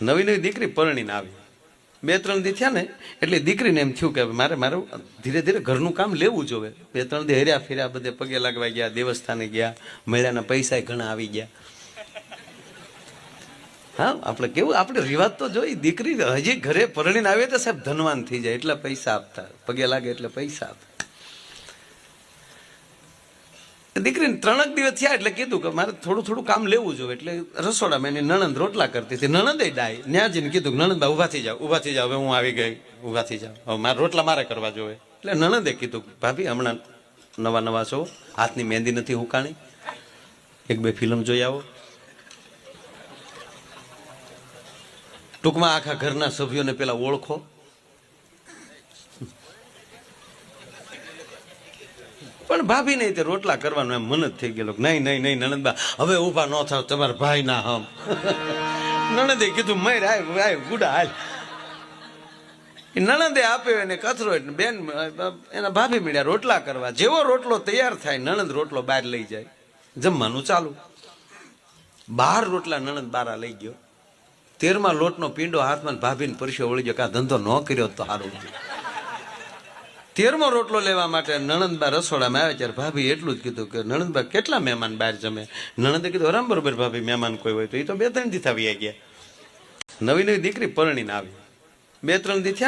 નવી નવી દીકરી પરણીને આવી. બે ત્રણ દી થયા ને, એટલે દીકરીને એમ થયું કે મારે મારે ધીરે ધીરે ઘરનું કામ લેવું જોવે બે ત્રણ દી હર્યા ફેર્યા, બધે પગે લાગવા ગયા, દેવસ્થાને ગયા મહિલાના પૈસા ઘણા આવી ગયા. હા, આપણે કેવું, આપણે રિવાજ તો જોઈ, દીકરી હજી ઘરે પરણીને આવે તો સાહેબ ધનવાન થઈ જાય, એટલા પૈસા આપતા. પગે લાગે એટલે પૈસા આપતા. દીકરીને ત્રણક દિવસ થયા એટલે કીધું કે મારે થોડું થોડું કામ લેવું જોઈએ. એટલે રસોડામાં એની નણંદ રોટલા કરતી હતી. નણંદે ડાય ત્યાં જઈને કીધું નણંદા ઊભા થઈ જાઓ, ઊભા થઈ જાઓ, હવે હું આવી ગઈ, ઊભા થઈ જાઓ. હવે મારે રોટલા મારે કરવા જોઈએ. એટલે નણંદે કીધું ભાભી, હમણાં નવા નવા છો, હાથની મહેંદી નથી હુકાણી. એક બે ફિલ્મ જોઈ આવો. ટૂંકમાં આખા ઘરના સભ્યોને પેલા ઓળખો. પણ ભાભી નહીં તે રોટલા કરવાનું એમ મન જ થઈ ગયેલો નહીં નહીં નહીં, નણંદબા, હવે ઊભા ન થાવ, તમારા ભાઈ ના હમ. નણંદે કીધું, મય આય આય ગુડા હાલ. નણંદે આપ્યો એને કથરો બેન, એના ભાભી મળ્યા રોટલા કરવા. જેવો રોટલો તૈયાર થાય, નણંદ રોટલો બહાર લઈ જાય. જમવાનું ચાલુ. બાર રોટલા નણંદ બારા લઈ ગયો. તેરમાં લોટનો પીંડો હાથમાં ભાભીને પરસ્યો વળી ગયો કે ધંધો ન કર્યો તો સારું તેરમો રોટલો લેવા માટે નણંદબા રસોડામાં આવે ત્યારે ભાભી એટલું જ કીધું કે નણંદબા કેટલા મહેમાન બહાર જમે? નણંદે કીધું, હરામ બરોબર ભાભી, મહેમાન કોઈ હોય તો. એ તો બે ત્રણ દી થવી ગયા. નવી નવી દીકરી પરણીને આવી. બે ત્રણ દી થયા